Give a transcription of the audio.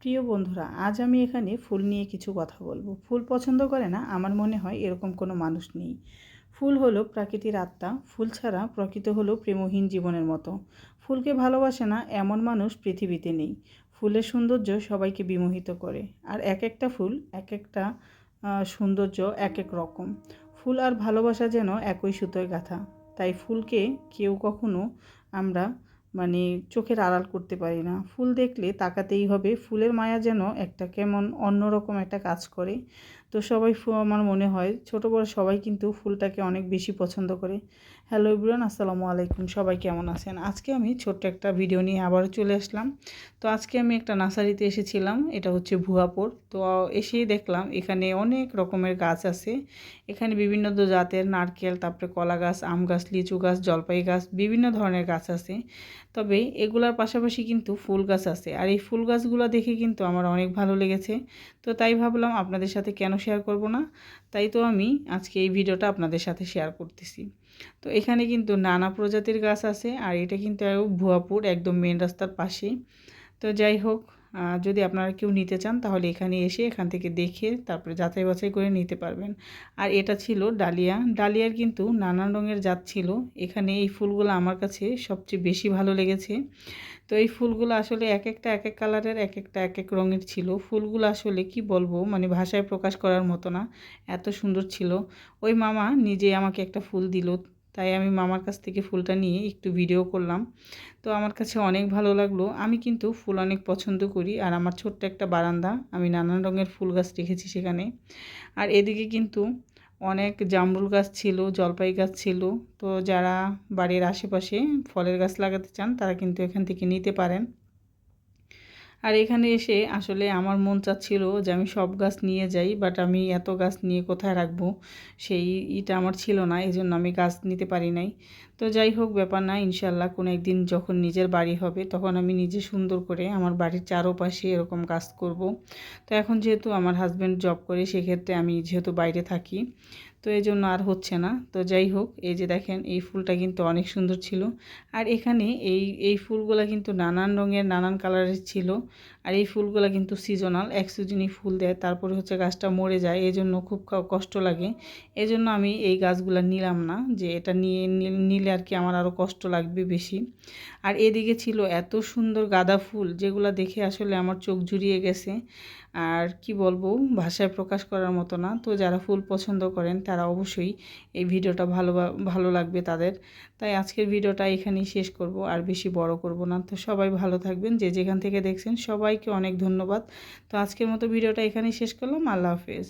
প্রিয় বন্ধুরা, আজ আমি এখানে ফুল নিয়ে কিছু কথা বলব। ফুল পছন্দ করে না, আমার মনে হয় এরকম কোনো মানুষ নেই। ফুল হলো প্রাকৃতির আত্মা, ফুল ছাড়া প্রকৃত হলো প্রেমহীন জীবনের মতো। ফুলকে ভালোবাসে না, এমন মানুষ পৃথিবীতে নেই। ফুলের সৌন্দর্য সবাইকে বিমোহিত করে। আর এক একটা ফুল, এক একটা সৌন্দর্য এক এক রকম। ফুল আর ভালোবাসা যেন একই সুতোয় গাঁথা। তাই ফুলকে কেউ কখনো আমরা মানে চোখের আড়াল করতে পারি না। ফুল দেখলে তাকাতেই হবে। ফুলের মায়া যেন একটা কেমন অন্যরকম একটা কাজ করে। তো সবাই আমার মনে হয় ছোট বড় সবাই কিন্তু ফুলটাকে অনেক বেশি পছন্দ করে। হ্যালো ইব্রান আসসালামু আলাইকুম। সবাই কেমন আছেন? আজকে আমি ছোট্ট একটা ভিডিও নিয়ে আবারও চলে আসলাম। তো আজকে আমি একটা নার্সারিতে এসেছিলাম, এটা হচ্ছে ভুয়াপুর। তো এসেই দেখলাম এখানে অনেক রকমের গাছ আছে। এখানে বিভিন্ন জাতের নারকেল, তারপরে কলা গাছ, আম গাছ, লিচু গাছ, জলপাই গাছ, বিভিন্ন ধরনের গাছ আছে। তবে এগুলার পাশাপাশি কিন্তু ফুল গাছ আছে। আর এই ফুল গাছগুলো দেখে কিন্তু আমার অনেক ভালো লেগেছে। তো তাই ভাবলাম আপনাদের সাথে কেন শেয়ার করব না। তাই তো আমি আজকে এই ভিডিওটা আপনাদের সাথে শেয়ার করতেছি। তো এখানে কিন্তু নানা প্রজাতির গাছ আছে, আর এটা কিন্তু ভুয়াপুর, একদম মেন রাস্তার পাশে তো যাই হোক যদি আপনারা কেউ নিতে চান, তাহলে এখানে এসে এখান থেকে দেখে তারপরে যাচাই বাছাই করে নিতে পারবেন। আর এটা ছিল ডালিয়া। ডালিয়ার কিন্তু নানান রঙের জাত ছিল। এখানে এই ফুলগুলো আমার কাছে সবচেয়ে বেশি ভালো লেগেছে। তো এই ফুলগুলো আসলে এক একটা, এক এক কালারের, এক একটা, এক এক রঙের ছিল। ফুলগুলো আসলে কি বলব মানে ভাষায় প্রকাশ করার মতো না। এত সুন্দর ছিল। ওই মামা নিজে আমাকে একটা ফুল দিল। তাই আমি মামার কাছ থেকে ফুলটা নিয়ে একটু ভিডিও করলাম। তো আমার কাছে অনেক ভালো লাগল। আমি কিন্তু ফুল অনেক পছন্দ করি। আর আমার ছোট্ট একটা বারান্দা, আমি নানান রঙের ফুল গাছ রেখেছি সেখানে। আর এদিকে কিন্তু অনেক জামরুল গাছ ছিল, জলপাই গাছ ছিল। তো যারা বাড়ির আশেপাশে ফলের গাছ লাগাতে চান, তারা কিন্তু এখান থেকে নিতে পারেন। আর এখানে এসে আসলে আমার মন চাচ্ছিল যে আমি সব গাছ নিয়ে যাই বাট আমি এত গাছ নিয়ে কোথায় রাখব? সেই ইটা আমার ছিল না এই জন্য আমি গাছ নিতে পারি নাই। তো যাই হোক, ব্যাপার না ইনশাল্লাহ কোনো একদিন যখন নিজের বাড়ি হবে, তখন আমি নিজে সুন্দর করে আমার বাড়ির চারোপাশে এরকম কাজ করব। তো এখন যেহেতু আমার হাজব্যান্ড জব করে, সেক্ষেত্রে আমি যেহেতু বাইরে থাকি তো এই জন্য আর হচ্ছে না। তো যাই হোক, এই যে দেখেন, এই ফুলটা কিন্তু অনেক সুন্দর ছিল। আর এখানে এই এই ফুলগুলো কিন্তু নানান রঙের, নানান কালারের ছিল। আর এই ফুলগুলো কিন্তু সিজনাল এক সিজনই ফুল দেয়, তারপরে হচ্ছে গাছটা মরে যায় এই জন্য খুব কষ্ট লাগে। এই জন্য আমি এই গাছগুলো নিলাম না, যে এটা নিয়ে নিলে আর কি আমার আরও কষ্ট লাগবে বেশি। আর এদিকে ছিল এত সুন্দর গাঁদা ফুল, যেগুলো দেখে আসলে আমার চোখ জুড়িয়ে গেছে। আর কি বলব, ভাষায় প্রকাশ করার মতো না। তো যারা ফুল পছন্দ করেন, তারা অবশ্যই এই ভিডিওটা ভালো ভালো লাগবে তাদের। তাই আজকের ভিডিওটা এখানেই শেষ করব, আর বেশি বড় করব না। তো সবাই ভালো থাকবেন, যে যেখান থেকে দেখছেন সবাইকে অনেক ধন্যবাদ। তো আজকের মতো ভিডিওটা এখানেই শেষ করলাম। আল্লাহ হাফেজ।